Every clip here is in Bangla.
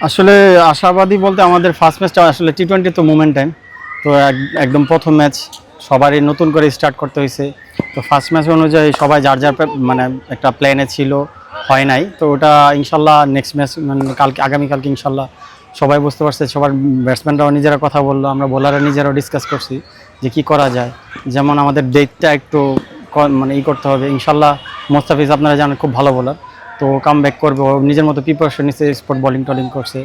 আসলে আশাবাদী বলতে আমাদের ফার্স্ট ম্যাচটা আসলে টি টোয়েন্টি তো মুভমেন্ট টাইম তো এক- একদম প্রথম ম্যাচ সবারই নতুন করে স্টার্ট করতে হয়েছে। তো ফার্স্ট ম্যাচ অনুযায়ী সবাই যার যার মানে একটা প্ল্যানে ছিল, হয় নাই। তো ওটা ইনশাল্লাহ নেক্সট ম্যাচ মানে কালকে, আগামীকালকে ইনশাল্লাহ সবাই বুঝতে পারছে, সবার ব্যাটসম্যানরাও নিজেরা কথা বলল, আমরা বোলাররা নিজেরাও ডিসকাস করছি যে কি করা যায়। যেমন আমাদের ডেটটা একটু মানে ই করতে হবে। ইনশাল্লাহ মোস্তাফিজ আপনারা জানেন, খুব ভালো বোলার তো কাম ব্যাক করবে নিজের মতো প্রিপারেশন নিচ্ছে স্পট বলিং টলিং করছে।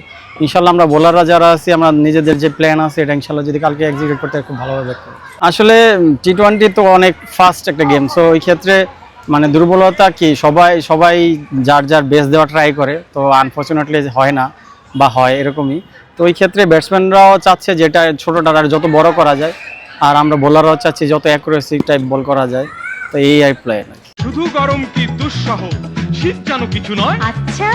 ইনশাল্লাহ আমরা বোলাররা যারা আছি, আমরা নিজেদের যে প্ল্যান আছে, এটা ইনশাল্লাহ যদি কালকে এক্সিকিউট করতে খুব ভালোভাবে back করব। আসলে টি টোয়েন্টি তো অনেক ফাস্ট একটা গেম সো ওই ক্ষেত্রে মানে দুর্বলতা কি, সবাই সবাই যার যার বেস দেওয়া ট্রাই করে, তো আনফর্চুনেটলি হয় না, বা হয় এরকমই। তো ওই ক্ষেত্রে ব্যাটসম্যানরাও চাচ্ছে যেটা ছোটোটা আর যত বড় করা যায়, আর আমরা বোলাররাও চাচ্ছি যত অ্যাকুরেসি টাইপ বল করা যায়, তো এই আর প্ল্যান শুধু গরম কি দুঃসহ? শীত যেন কিছু নয়। আচ্ছা।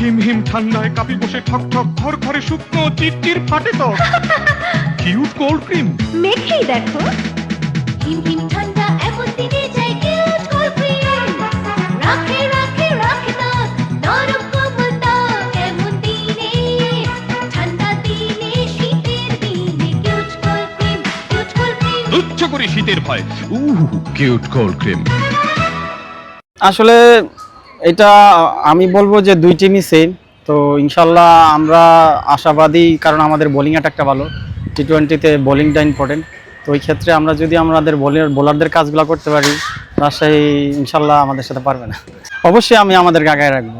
হিম হিম ঠান্ডায় কাপি বসে ঠক ঠক ঘর ঘরে শুকনো চিরচির ফাটে তো। কিউট কোল্ড ক্রিম মেখেই দেখো। হিম হিম ঠান্ডা এমন দিনে যাই কিউট কোল্ড ক্রিম রাখে রাখে রাখে দাঁত নরম কোমল ত্বক এমন দিনে। ঠান্ডা দিনে শীতের দিনে cute cold cream cute cold cream তুচ্ছ করে শীতের ভয়। উহ কিউট কোল্ড ক্রিম আসলে এটা আমি বলব যে দুই টিমই সেম তো ইনশাল্লাহ আমরা আশাবাদী, কারণ আমাদের বোলিং অ্যাটাকটা ভালো। টি টোয়েন্টিতে বোলিংটা ইম্পর্টেন্ট তো ওই ক্ষেত্রে আমরা যদি আমাদের বোলিং বোলারদের কাজগুলো করতে পারি, রাজশাহী ইনশাল্লাহ আমাদের সাথে পারবে না। অবশ্যই আমি আমাদেরকে আগায় রাখব।